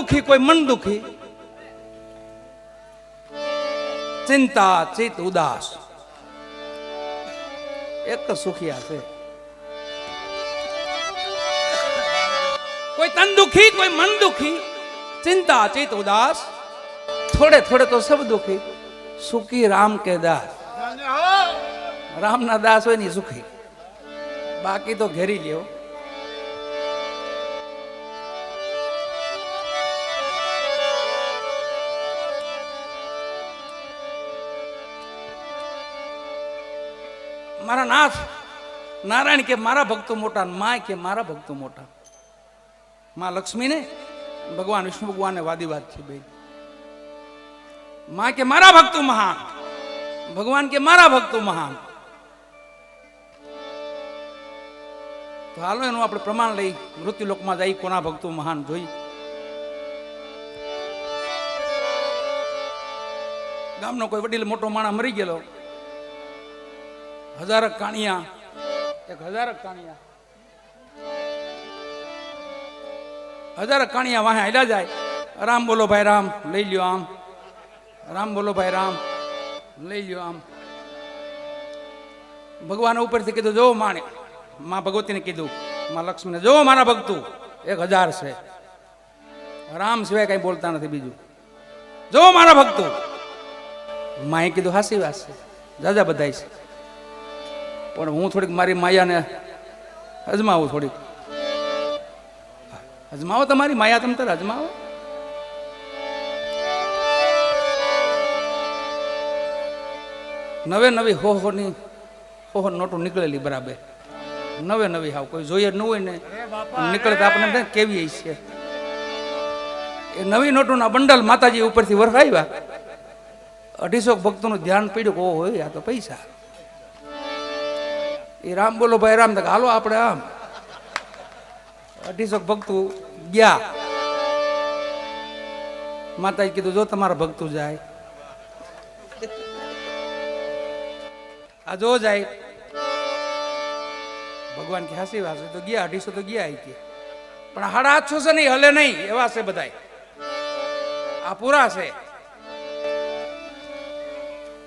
દુખી, કોઈ મન દુખી? ચિંતા ચિત ઉદાસ. એક જ સુખિયા છે. કોઈ તન દુખી, કોઈ મન દુખી? ચિંતા ચિત ઉદાસ. થોડે થોડે તો સબ દુખી. સુખી રામ કે દાસ? રામના દાસ હોય ને સુખી. બાકી તો ઘેરી લ્યો. મારા નાથ, નારાયણ કે મારા ભક્તો મોટા મા કે મારા ભક્તો મોટા. માં લક્ષ્મીને ભગવાન વિષ્ણુ ભગવાનને વાદીવાદ છે ભાઈ માં કે મારા ભક્તો મહાન, ભગવાન કે મારા ભક્તો મહાન. તો હાલો એનું આપણે પ્રમાણ લઈ મૃત્યુલોકમાં જઈ કોના ભક્તો મહાન જોઈ. ગામનો કોઈ વડીલ મોટો માણસ મરી ગયેલો. હજારક કાણિયા. એક હજારક કાણિયા. હજારક કાણિયા વાહે હાલ્યા જાય. રામ બોલો ભાઈ, રામ. લઈ લ્યો આમ. રામ બોલો ભાઈ, રામ. લઈ લ્યો આમ. ભગવાન ઉપરથી કીધું, જો માણે. માં ભગવતીને કીધું, માં લક્ષ્મીને જો મારા ભક્તું, એક હજાર છે. રામ સિવાય કઈ બોલતા નથી બીજું. જો મારા ભક્તો. માએ કીધું, હાસી વાત છે. દાદા બધાય છે. પણ હું થોડીક મારી માયાને અજમાવું થોડીક. અજમાવો તમારી માયા તમ તારે અજમાવો? નવે નવી હો હોની હો નોટું નીકળેલી બરાબર. નવે નવી હાવ કોઈ જોઈએ ન હોય ને નીકળે તો આપણે કેવી છે. એ નવી નોટોના બંડલ માતાજી ઉપરથી વરસાવ્યા. અઢીસો ભક્તોનું ધ્યાન પડ્યું ઓહો આ તો પૈસા. એ રામ બોલો ભાઈ, રામ તો હાલો આપણે આમ. અઢીસો ભક્તો ગયા. માતાજી કીધું, જો તમારા ભક્તો જાય. આ જો જાય. ભગવાન કે હાસી વાસે તો ગયા, અઢીસો તો ગયા કે પણ હાડા આઠસો છે નહીં હલે નહીં, એવા છે બધાય. આ પૂરા છે.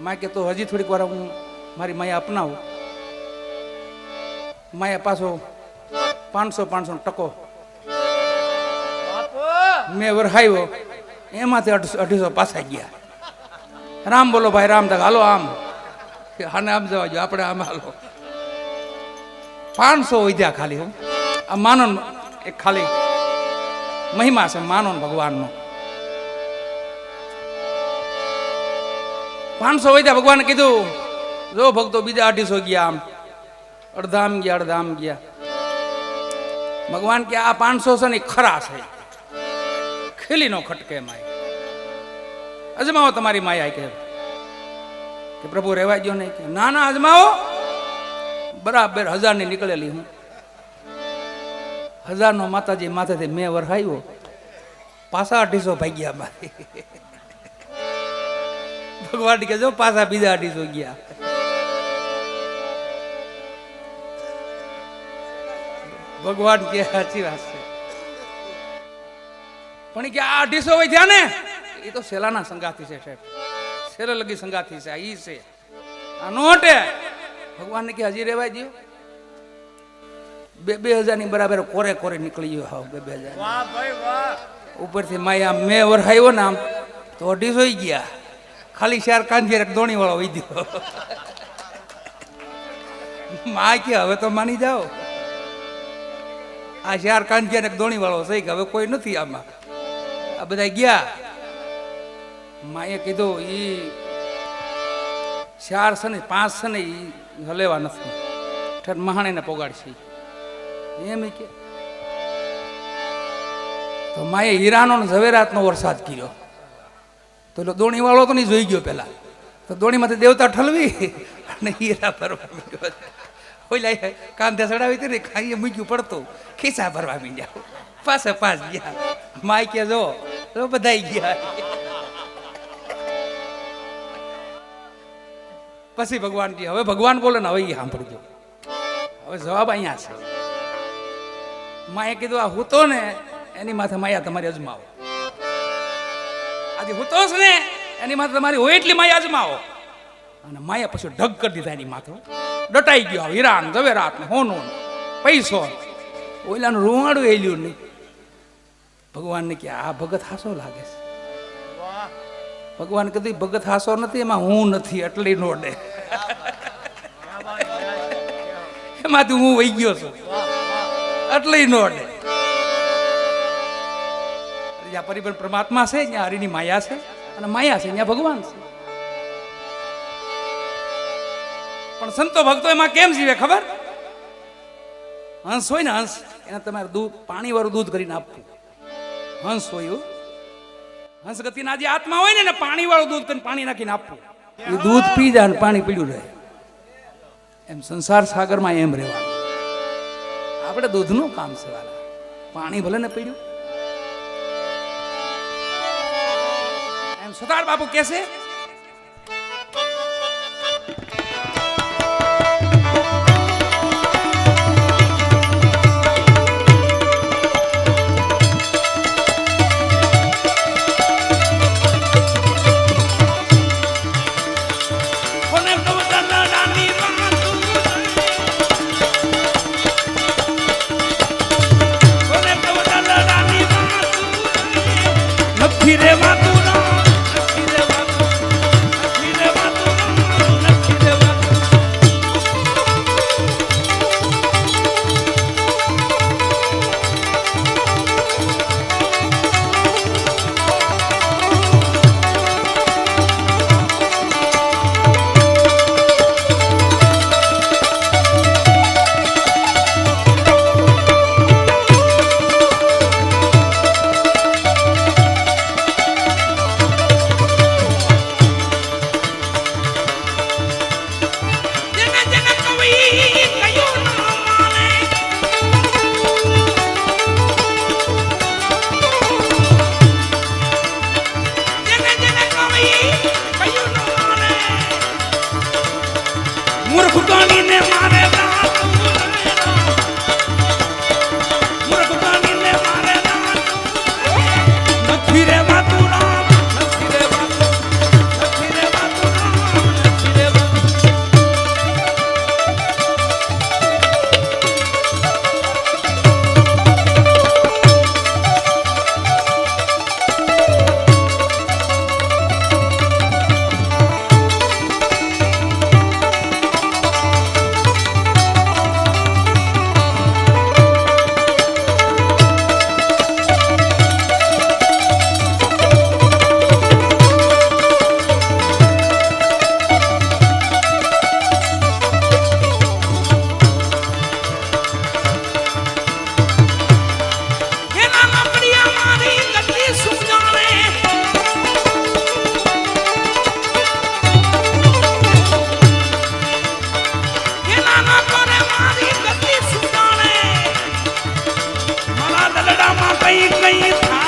માં કે, તો હજી થોડીક વાર હું મારી માયા અપનાવું. માયા પાછો પાંચસો પાંચસો ટકો. મેં વરહાવ્યો એમાંથી અઢીસો પાછા ગયા. રામ બોલો ભાઈ રામ તક હાલો આમ. આને આમ જવા જો આપણે આમ હાલો. પાંચસો વધ્યા ખાલી હું. આ માનો એક ખાલી મહિમા છે માનો ભગવાનનો. પાંચસો વધ્યા ભગવાને કીધું જો ભક્તો બીજા અઢીસો ગયા આમ. અડધામ ગયા અડધામ ગયા. ભગવાન કે આ પાંચસો છે ને ખરા છે. ખીલી નો ખટકે માય. અજમાવો તમારી માયા કે. કે પ્રભુ રહેવા ગયો નહીં કે. ના ના, અજમાવો. બરાબર હજારની નીકળેલી હું. હજાર નો માતાજી માથેથી મેં વરખાયો પાછા અઢીસો ભાગ્યા મારી ભગવાન કે જો પાછા બીજા અઢીસો ગયા. ભગવાન કે સાચી વાત છે. પણ કે આ અઢીસો થયા ને એ તો સેલાના સંગાથી છે સાહેબ. સેલે લગી સંગાથી છે આ ઈ છે. આ નોટે. ભગવાનને કે હજી રેવાય દો બે બે હજારની બરાબર કોરે કોરે નીકળી ગયો હાવ બે બે હજાર વાહ વાહ. ઉપરથી માયા મેં વરહાયો ને આમ તો અઢીસો ગયા. ખાલી શેર કાંધી દોણી વાળો વૈદ્યો માં કે હવે તો માની જાઓ. આ ચાર કાંધિયા ને ધોણી વાળો છે, કે હવે કોઈ નથી આમાં. આ બધા ગયા. માએ કીધું એ ચાર છે ને, પાંચ છે ને એ હલેવા નથી. ઠેર મહાણીને પોગાડશે. એમ કે, તો માએ હીરાનો ઝવેરાતનો વરસાદ કર્યો. તો એટલે દોણી વાળો તો નહીં જોઈ ગયો પેલા. તો દોણીમાંથી દેવતા ઠલવી અને હીરા માંડ્યો. ઓલા કાંધે ચડાવી હતી ને, ખાઈએ, મૂક્યું પડતું. ખિસ્સા ભરવા મીંડ્યા. પાસે પાસ ગયા. માય કે, જો તો બધાય ગયા. પછી ભગવાન કે હવે ભગવાન બોલે ને, હવે એ સાંભળજો. હવે જવાબ અહીંયા છે. માએ કીધું, આ હું તો ને, એની માથે માયા તમારી અજમાવો. આજે હું તો ને, એની માથે તમારી હોય એટલી માયા અજમાવો. અને માયા પછી ઢગ કરી દીધા એની માથે ડટાઈ ગયો હીરાન ઝવેરાત ને હોનું, પૈસો. ઓલાનું રૂવાડું એલ્યું નહીં. ભગવાનને કે આ ભગત હાસો લાગે છે. ભગવાન કીધું ભગત હાસો નથી, એમાં હું નથી, એટલે નોડે. એમાંથી હું વહી ગયો છું. એટલે નોડે. જ્યાં પરિબળ પરમાત્મા છે, ત્યાં હરિની માયા છે, અને માયા છે, ત્યાં ભગવાન છે. પણ સંતો ભક્તો એમાં કેમ જીવે ખબર? હંસ હોય ને હંસ, એને તમારે દૂધ પાણી વાળું દૂધ કરીને આપવું. હંસ હોય હંસગતિના હંસ ગતિના જે આત્મા હોય ને એને પાણી વાળું દૂધ કરીને પાણી નાખીને આપવું. એ દૂધ પી જાય પાણી પીડ્યું રહે. એમ સંસાર સાગરમાં એમ રહેવાનું. આપણે દૂધનું કામ છે પાણી ભલે ને પીડ્યું. એમ સુતાર બાપુ કહેશે દલડામાં કઈ કઈ થાતું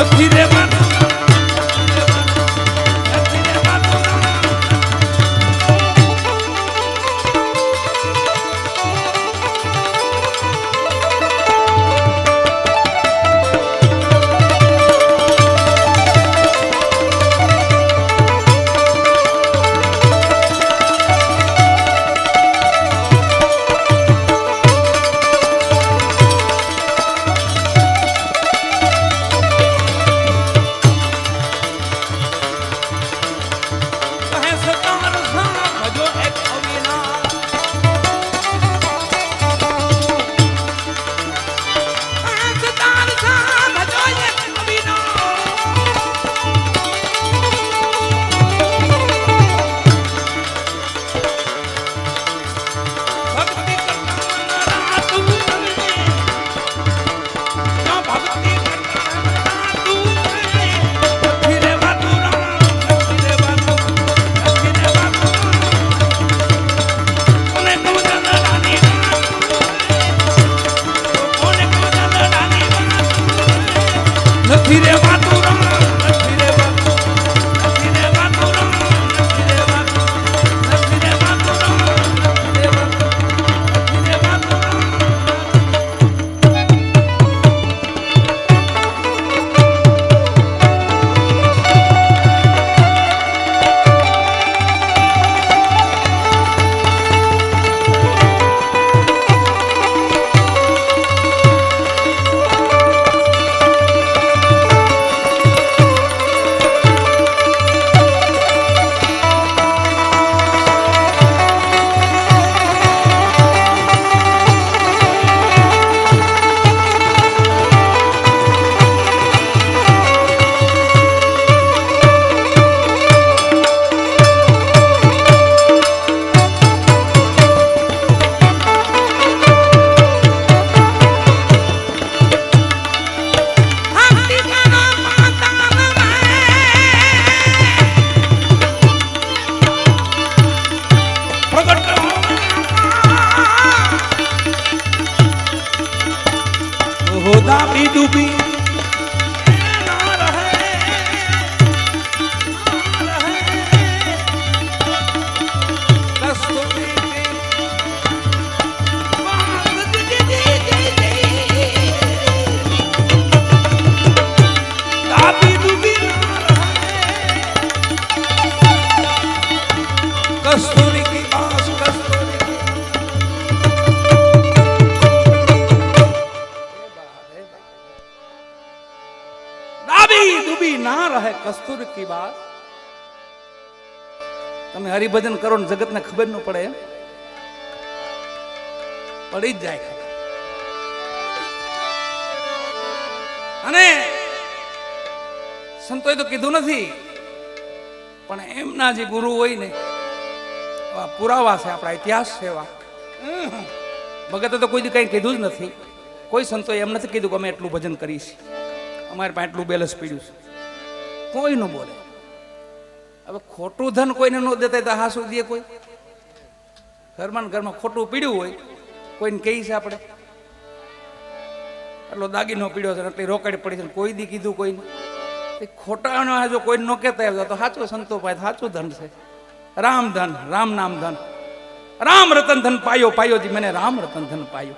ভক্তিরে মান ના રહે કસ્તુર કી બાત. તમે હરિભજન કરો ને જગતને ખબર ન પડે પડી જ જાય અને સંતોએ તો કીધું નથી, પણ એમના જે ગુરુ હોય ને પુરાવા છે, આપણા ઇતિહાસ છે એવા. ભગતે તો કોઈ કંઈ કીધું જ નથી. કોઈ સંતોએ એમ નથી કીધું કે અમે એટલું ભજન કરીશ અમારે પાસે એટલું બેલેન્સ પીડ્યું છે. કોઈ ન બોલે. હવે ખોટું ધન કોઈને ન દેતા તો હાસુ દે કોઈ? ઘરમાં ઘરમાં ખોટું પીડ્યું હોય, કોઈને કહી છે આપણે? એટલો દાગીનો પીડ્યો છે એટલી રોકડી પડી છે કોઈ દી કીધું કોઈને? ખોટાનો જો કોઈ ન કહેતા આવ્યો તો સાચો સંતો પાસે સાચું ધન છે. રામ ધન, રામ નામ ધન. રામ રતન ધન પાયો પાયો મને રામ રતન ધન પાયો.